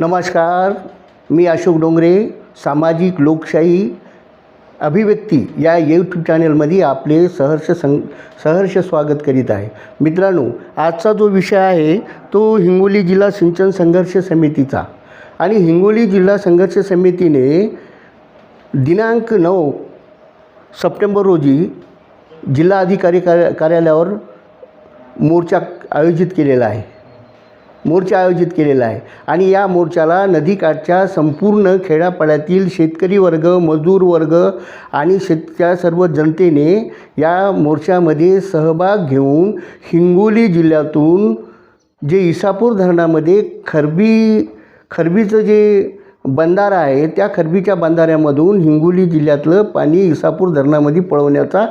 नमस्कार मी अशोक डोंगरे सामाजिक लोकशाही अभिव्यक्ती या यूट्यूब चॅनलमध्ये आपले सहर्ष सं सहर्ष स्वागत करीत आहे. मित्रांनो आजचा जो विषय आहे तो हिंगोली जिल्हा सिंचन संघर्ष समितीचा. आणि हिंगोली जिल्हा संघर्ष समितीने दिनांक नऊ सप्टेंबर रोजी जिल्हा अधिकारी कार्य कार्यालयावर मोर्चा आयोजित केलेला आहे. मोर्चा आयोजित केलेला आहे. आणि या मोर्चाला नदीकाठच्या संपूर्ण खेड्यापाड्यातील शेतकरी वर्ग मजूर वर्ग आणि शेतच्या सर्व जनतेने या मोर्चामध्ये सहभाग घेऊन हिंगोली जिल्ह्यातून जे इसापूर धरणामध्ये खरबी खरबीचं जे बंधारा आहे त्या खरबीच्या बंधाऱ्यामधून हिंगोली जिल्ह्यातलं पाणी इसापूर धरणामध्ये पळवण्याचा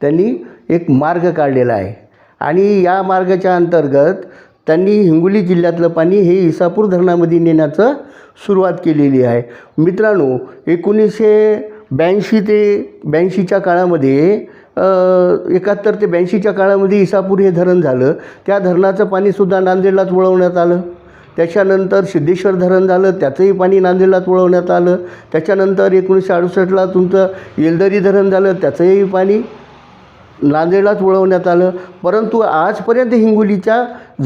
त्यांनी एक मार्ग काढलेला आहे. आणि या मार्गाच्या अंतर्गत त्यांनी हिंगोली जिल्ह्यातलं पाणी हे इसापूर धरणामध्ये नेण्याचं सुरुवात केलेली आहे. मित्रांनो एकोणीसशे ब्याऐंशी ते ब्याऐंशीच्या काळामध्ये एकाहत्तर ते ब्याऐंशीच्या काळामध्ये इसापूर हे धरण झालं. त्या धरणाचं पाणीसुद्धा नांदेडलाच वळवण्यात आलं. त्याच्यानंतर सिद्धेश्वर धरण झालं त्याचंही पाणी नांदेडलाच वळवण्यात आलं. त्याच्यानंतर एकोणीसशे अडुसष्टला तुमचं येलदरी धरण झालं त्याचंही पाणी नांदेडलाच वळवण्यात आलं. परंतु आजपर्यंत हिंगोलीच्या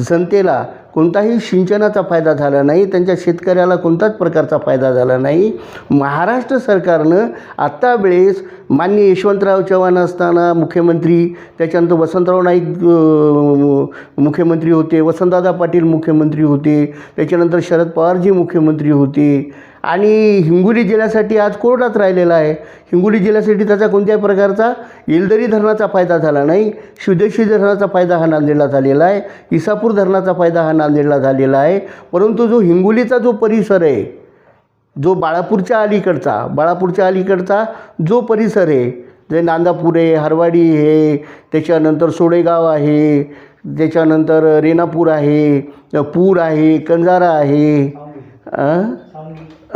जनतेला कोणताही सिंचनाचा फायदा झाला नाही त्यांच्या शेतकऱ्याला कोणताच प्रकारचा फायदा झाला नाही. महाराष्ट्र सरकारनं आत्ता वेळेस मान्य यशवंतराव चव्हाण असताना मुख्यमंत्री त्याच्यानंतर वसंतराव नाईक मुख्यमंत्री होते वसंतदादा पाटील मुख्यमंत्री होते त्याच्यानंतर शरद पवारजी मुख्यमंत्री होते. आणि हिंगोली जिल्ह्यासाठी आज कोर्टात राहिलेला आहे. हिंगोली जिल्ह्यासाठी त्याचा कोणत्याही प्रकारचा येलदरी धरणाचा फायदा झाला नाही. सुदेशी धरणाचा फायदा हा नांदेडला झालेला आहे. इसापूर धरणाचा फायदा हा नांदेडला झालेला आहे. परंतु जो हिंगोलीचा जो परिसर आहे जो बाळापूरच्या अलीकडचा बाळापूरच्या अलीकडचा जो परिसर आहे जे नांदापूर आहे हरवाडी आहे त्याच्यानंतर सोडेगाव आहे त्याच्यानंतर रेणापूर आहे पूर आहे कंजारा आहे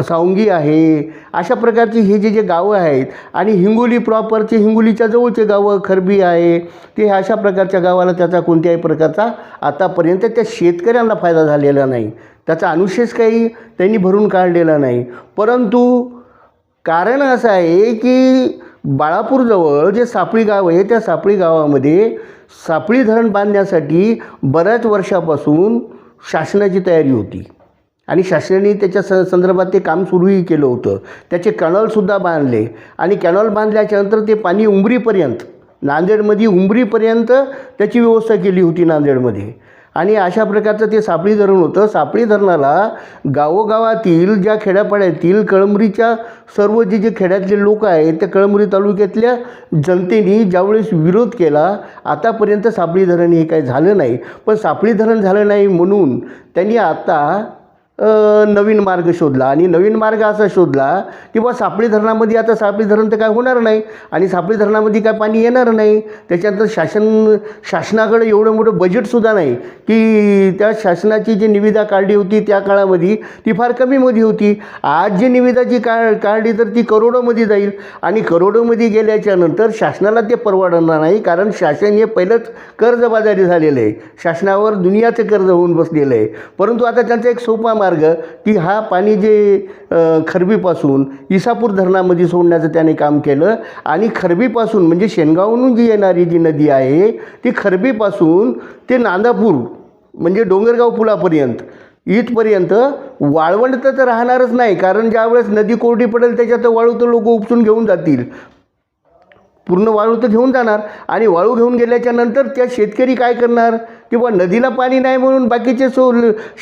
सावंगी आहे अशा प्रकारची हे जे जे गावं आहेत आणि हिंगोली प्रॉपरचे हिंगोलीच्या जवळचे गावं खरबी आहे ते अशा प्रकारच्या गावाला त्याचा कोणत्याही प्रकारचा आतापर्यंत त्या शेतकऱ्यांना फायदा झालेला नाही. त्याचा अनुशेष काही त्यांनी भरून काढलेला नाही. परंतु कारण असं आहे की बाळापूरजवळ जे सापळी गाव आहे त्या सापळी गावामध्ये सापळी धरण बांधण्यासाठी बऱ्याच वर्षापासून शासनाची तयारी होती. आणि शासनाने त्याच्या स संदर्भात ते काम सुरूही केलं होतं. त्याचे कॅनॉलसुद्धा बांधले. आणि कॅनॉल बांधल्याच्यानंतर ते पाणी उंबरीपर्यंत नांदेडमध्ये उंबरीपर्यंत त्याची व्यवस्था केली होती नांदेडमध्ये. आणि अशा प्रकारचं ते सापळी धरण होतं. सापळी धरणाला गावोगावातील ज्या खेड्यापाड्यातील कळमरीच्या सर्व जे जे खेड्यातले लोक आहेत त्या कळमरी तालुक्यातल्या जनतेने ज्यावेळेस विरोध केला आतापर्यंत सापळी धरण हे काही झालं नाही. पण सापळी धरण झालं नाही म्हणून त्यांनी आता नवीन मार्ग शोधला. आणि नवीन मार्ग असा शोधला की बा सापळी धरणामध्ये आता सापळी धरण तर काय होणार नाही आणि सापळी धरणामध्ये काय पाणी येणार नाही. त्याच्यानंतर शासन शासनाकडे एवढं मोठं बजेटसुद्धा नाही की त्या शासनाची जी निविदा काढली होती त्या काळामध्ये ती फार कमीमध्ये होती. आज जी निविदाची का काढली तर ती करोडोमध्ये जाईल. आणि करोडोमध्ये गेल्याच्यानंतर शासनाला ते परवडणार नाही कारण शासन हे पहिलंच कर्जबाजारी झालेलं आहे. शासनावर दुनियाचं कर्ज होऊन बसलेलं आहे. परंतु आता त्यांचा एक सोपा मार्ग की हा पाणी जे खरबीपासून इसापूर धरणामध्ये सोडण्याचं त्याने काम केलं. आणि खरबीपासून म्हणजे शेनगावहून जी येणारी जी नदी आहे ती खरबीपासून ते नांदापूर म्हणजे डोंगरगाव पुलापर्यंत इथपर्यंत वाळवंट तर तर राहणारच नाही. कारण ज्यावेळेस नदी कोरडी पडेल त्याच्यात वाळू तर लोक उपसून घेऊन जातील. पूर्ण वाळू तर घेऊन जाणार. आणि वाळू घेऊन गेल्याच्यानंतर त्या शेतकरी काय करणार? किंवा नदीला पाणी नाही म्हणून बाकीचे सो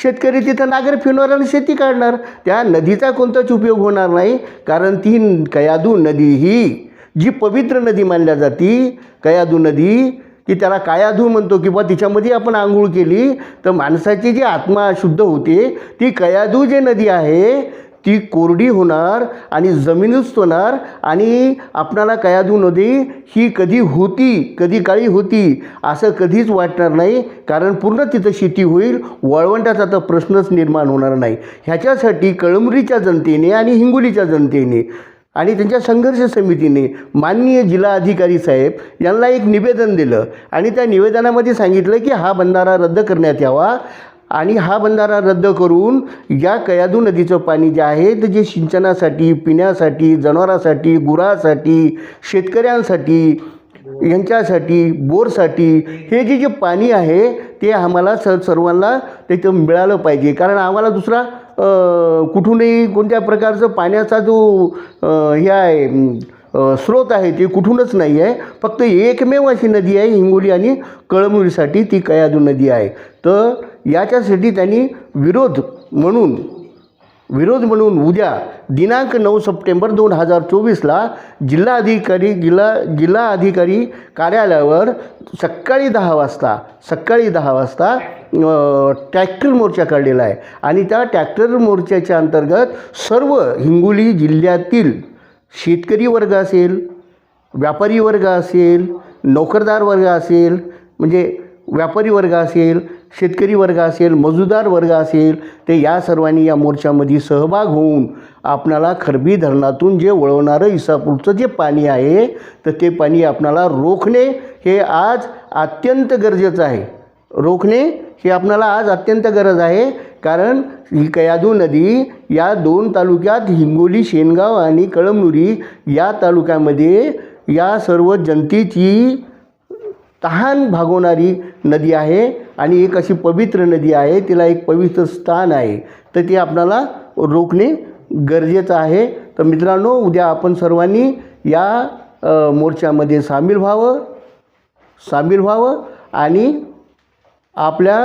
शेतकरी तिथं नागर फिरणार आणि शेती काढणार त्या नदीचा कोणताच उपयोग होणार नाही. कारण ती कयादू नदी ही जी पवित्र नदी मानल्या जाती कयादू नदी की त्याला कायाधू म्हणतो किंवा तिच्यामध्ये आपण आंघोळ केली तर माणसाची जी आत्मा शुद्ध होते ती कयाधू जे नदी आहे ती कोरडी होणार आणि जमीनच होणार आणि आपणाला कयादू नदी ही कधी होती कधी काळी होती असं कधीच वाटणार नाही. कारण पूर्ण तिथं शेती होईल वळवंटाचा तर प्रश्नच निर्माण होणार नाही. ह्याच्यासाठी कळमरीच्या जनतेने आणि हिंगोलीच्या जनतेने आणि त्यांच्या संघर्ष समितीने माननीय जिल्हा अधिकारी साहेब यांना एक निवेदन दिलं आणि त्या निवेदनामध्ये सांगितलं की हा बंधारा रद्द करण्यात यावा. आणि हा बंधारा रद्द करून या कयादू नदीचं पाणी जे आहे ते जे सिंचनासाठी पिण्यासाठी जनावरासाठी गुरासाठी शेतकऱ्यांसाठी यांच्यासाठी बोरसाठी हे जे जे पाणी आहे ते आम्हाला स सर्वांना त्याचं मिळालं पाहिजे. कारण आम्हाला दुसरा कुठूनही कोणत्या प्रकारचं पाण्याचा जो हे आहे स्रोत आहे ती कुठूनच नाही आहे. फक्त एकमेव अशी नदी आहे हिंगोली आणि कळमुरीसाठी ती कयादू नदी आहे. तर याच्यासाठी त्यांनी विरोध म्हणून विरोध म्हणून उद्या दिनांक नऊ सप्टेंबर दोन हजार चोवीसला जिल्हाधिकारी जिल्हा जिल्हा अधिकारी कार्यालयावर सकाळी दहा वाजता सकाळी दहा वाजता ट्रॅक्टर मोर्चा काढलेला आहे. आणि त्या ट्रॅक्टर मोर्चाच्या अंतर्गत सर्व हिंगोली जिल्ह्यातील शेतकरी वर्ग असेल व्यापारी वर्ग असेल नोकरदार वर्ग असेल म्हणजे व्यापारी वर्ग असेल शेतकरी वर्ग असेल मजुदार वर्ग असेल ते या सर्वांनी या मोर्चामध्ये सहभाग होऊन आपणाला खरबी धरणातून जे वळवणारं इसापूरचं जे पाणी आहे तर ते पाणी आपणाला रोखणे हे आज अत्यंत गरजेचं आहे. रोखणे हे आपणाला आज अत्यंत गरज आहे कारण ही कयादू नदी या दोन तालुक्यात हिंगोली शेनगाव आणि कळमनुरी या तालुक्यामध्ये या सर्व जनतेची तहान भागवणारी नदी आहे आणि एक अशी पवित्र नदी आहे. तिला एक पवित्र स्थान आहे. तर ते आपणाला रोखणे गरजेचं आहे. तर मित्रांनो उद्या आपण सर्वांनी या मोर्चामध्ये सामील व्हावं सामील व्हावं आणि आपल्या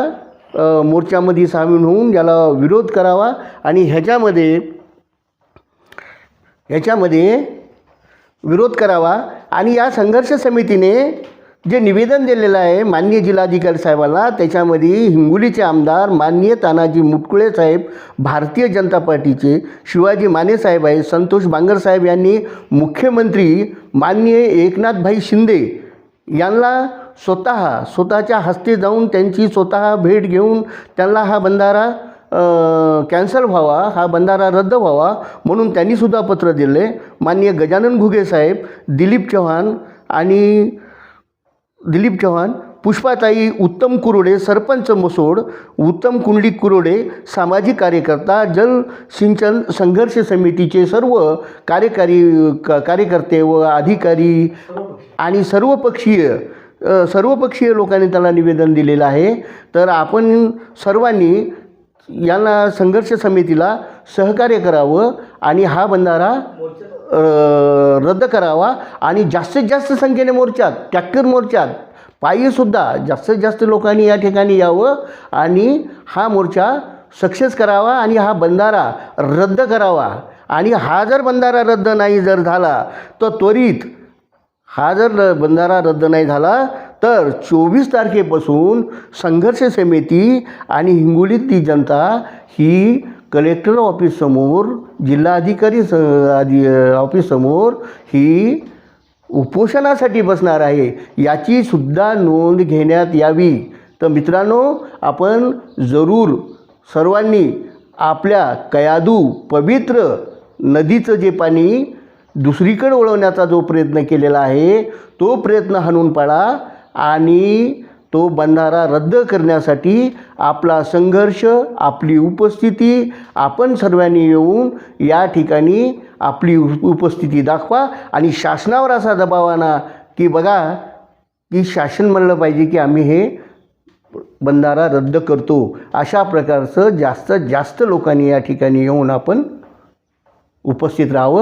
मोर्चामध्ये सामील होऊन याला विरोध करावा आणि ह्याच्यामध्ये ह्याच्यामध्ये विरोध करावा आणि या संघर्ष समितीने जे निवेदन दिलेलं आहे माननीय जिल्हाधिकारी साहेबांना त्याच्यामध्ये हिंगोलीचे आमदार माननीय तानाजी मुटकुळे साहेब भारतीय जनता पार्टीचे शिवाजी माने साहेब आहे संतोष बांगर साहेब यांनी मुख्यमंत्री माननीय एकनाथभाई शिंदे यांना स्वतः स्वतःच्या हस्ते जाऊन त्यांची स्वतः भेट घेऊन त्यांना हा बंधारा कॅन्सल व्हावा हा बंधारा रद्द व्हावा म्हणून त्यांनीसुद्धा पत्र दिले. माननीय गजानन घुगे साहेब दिलीप चव्हाण आणि दिलीप चव्हाण पुष्पाताई उत्तम कुरोडे सरपंच मसोड उत्तम कुंडली कुरोडे सामाजिक कार्यकर्ता जल सिंचन संघर्ष समितीचे सर्व कार्यकारी क कार्यकर्ते व अधिकारी आणि सर्वपक्षीय सर्वपक्षीय लोकांनी त्याला निवेदन दिलेलं आहे. तर आपण सर्वांनी यांना संघर्ष समितीला सहकार्य करावं आणि हा बंधारा रद्द करावा आणि जास्तीत जास्त संख्येने मोर्चात ट्रॅक्टर मोर्चात पायीसुद्धा जास्तीत जास्त लोकांनी या ठिकाणी यावं आणि हा मोर्चा सक्सेस करावा आणि हा बंधारा रद्द करावा. आणि हा जर बंधारा रद्द नाही जर झाला तर त्वरित हा जर र- बंधारा रद्द नाही झाला तर चोवीस तारखेपासून संघर्ष समिती आणि हिंगोलीतली जनता ही कलेक्टर ऑफिससमोर जिल्हाधिकारी स आधी ऑफिससमोर ही उपोषणासाठी बसणार आहे याची सुद्धा नोंद घेण्यात यावी. तर मित्रांनो आपण जरूर सर्वांनी आपल्या कयादू पवित्र नदीचं जे पाणी दुसरीकडे वळवण्याचा जो प्रयत्न केलेला आहे तो प्रयत्न हाणून पाडा आणि तो बंधारा रद्द करण्यासाठी आपला संघर्ष आपली उपस्थिती आपण सर्वांनी येऊन या ठिकाणी आपली उपस्थिती दाखवा. आणि शासनावर असा दबाव आणा की बघा की शासन म्हणलं पाहिजे की आम्ही हे बंधारा रद्द करतो. अशा प्रकारचं जास्तीत जास्त लोकांनी या ठिकाणी येऊन आपण उपस्थित राहावं.